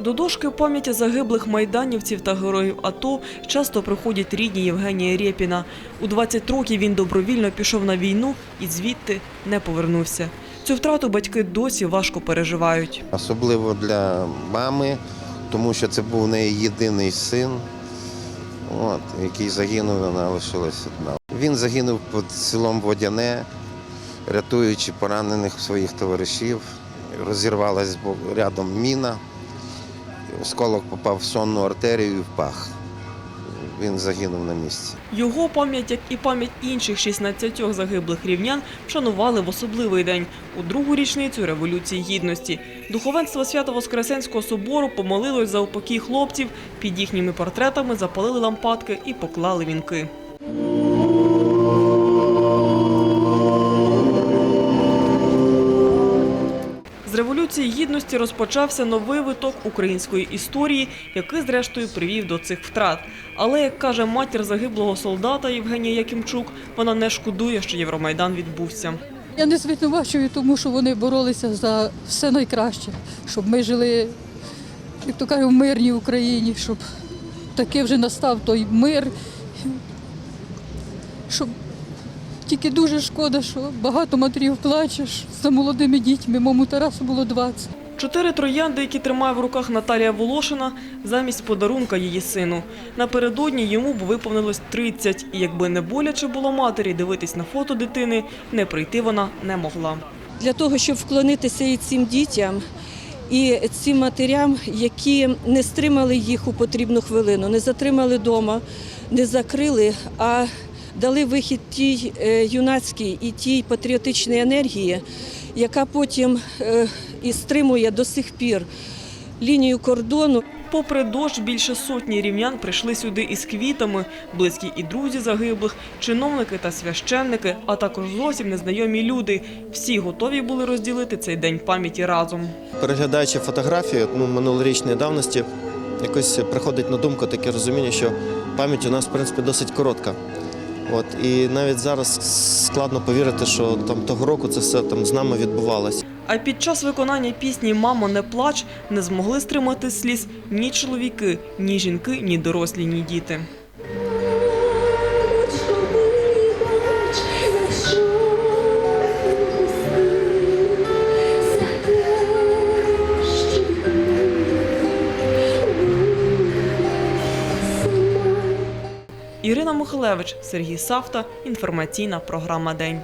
До дошки пам'яті загиблих майданівців та героїв АТО часто приходять рідні Євгенія Рєпіна. У 20 років він добровільно пішов на війну і звідти не повернувся. Цю втрату батьки досі важко переживають. Особливо для мами, тому що це був неї єдиний син, от, який загинув, вона лишилася одна. Він загинув під селом Водяне, рятуючи поранених своїх товаришів. Розірвалась рядом міна, осколок попав в сонну артерію і в пах. Він загинув на місці. Його пам'ять, як і пам'ять інших 16 загиблих рівнян, вшанували в особливий день у другу річницю Революції Гідності. Духовенство Свято-Воскресенського собору помолилось за упокій хлопців, під їхніми портретами запалили лампадки і поклали вінки. Революції гідності розпочався новий виток української історії, який зрештою привів до цих втрат. Але як каже матір загиблого солдата Євгенія Якимчук, вона не шкодує, що Євромайдан відбувся. Я не звинувачую, тому що вони боролися за все найкраще, щоб ми жили, як то кажуть, в мирній Україні, щоб таки вже настав той мир. Щоб тільки дуже шкода, що багато матерів плачеш за молодими дітьми. Моєму Тарасу було 20. Чотири троянди, які тримає в руках Наталія Волошина, замість подарунка її сину. Напередодні йому б виповнилось 30, і якби не боляче було матері дивитись на фото дитини, не прийти вона не могла. для того, щоб вклонитися і цим дітям, і цим матерям, які не стримали їх у потрібну хвилину, не затримали вдома, не закрили, а дали вихід тій е, юнацькій і тій патріотичній енергії, яка потім е, і стримує до сих пір лінію кордону. Попри дощ, більше сотні рівнян прийшли сюди із квітами, близькі і друзі загиблих, чиновники та священники, а також зовсім незнайомі люди. Всі готові були розділити цей день пам'яті разом. Переглядаючи фотографії ну, минулорічної давності, якось приходить на думку таке розуміння, що пам'ять у нас в принципі досить коротка. От, і навіть зараз складно повірити, що там того року це все там з нами відбувалося. А під час виконання пісні Мамо, не плач не змогли стримати сліз ні чоловіки, ні жінки, ні дорослі, ні діти. Ірина Михалевич, Сергій Савта. Інформаційна програма День.